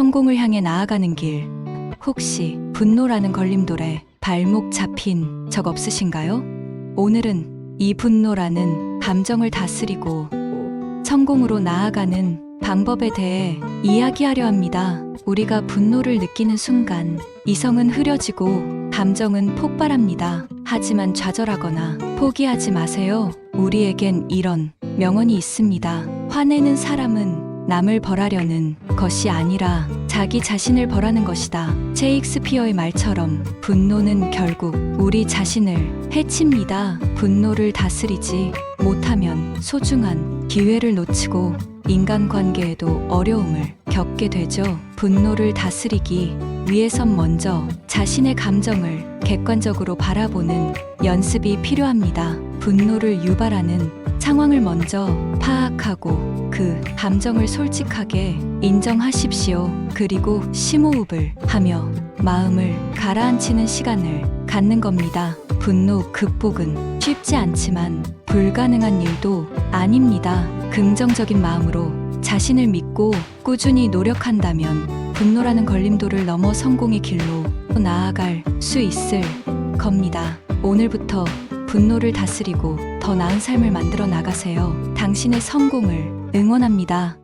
성공을 향해 나아가는 길. 혹시 분노라는 걸림돌에 발목 잡힌 적 없으신가요? 오늘은 이 분노라는 감정을 다스리고 성공으로 나아가는 방법에 대해 이야기하려 합니다. 우리가 분노를 느끼는 순간 이성은 흐려지고 감정은 폭발합니다. 하지만 좌절하거나 포기하지 마세요. 우리에겐 이런 명언이 있습니다. 화내는 사람은 남을 벌하려는 것이 아니라 자기 자신을 벌하는 것이다. 셰익스피어의 말처럼 분노는 결국 우리 자신을 해칩니다. 분노를 다스리지 못하면 소중한 기회를 놓치고 인간관계에도 어려움을 겪게 되죠. 분노를 다스리기 위해선 먼저 자신의 감정을 객관적으로 바라보는 연습이 필요합니다. 분노를 유발하는 상황을 먼저 파악하고 그 감정을 솔직하게 인정하십시오. 그리고 심호흡을 하며 마음을 가라앉히는 시간을 갖는 겁니다. 분노 극복은 쉽지 않지만 불가능한 일도 아닙니다. 긍정적인 마음으로 자신을 믿고 꾸준히 노력한다면 분노라는 걸림돌을 넘어 성공의 길로 나아갈 수 있을 겁니다. 오늘부터 분노를 다스리고 더 나은 삶을 만들어 나가세요. 당신의 성공을 응원합니다.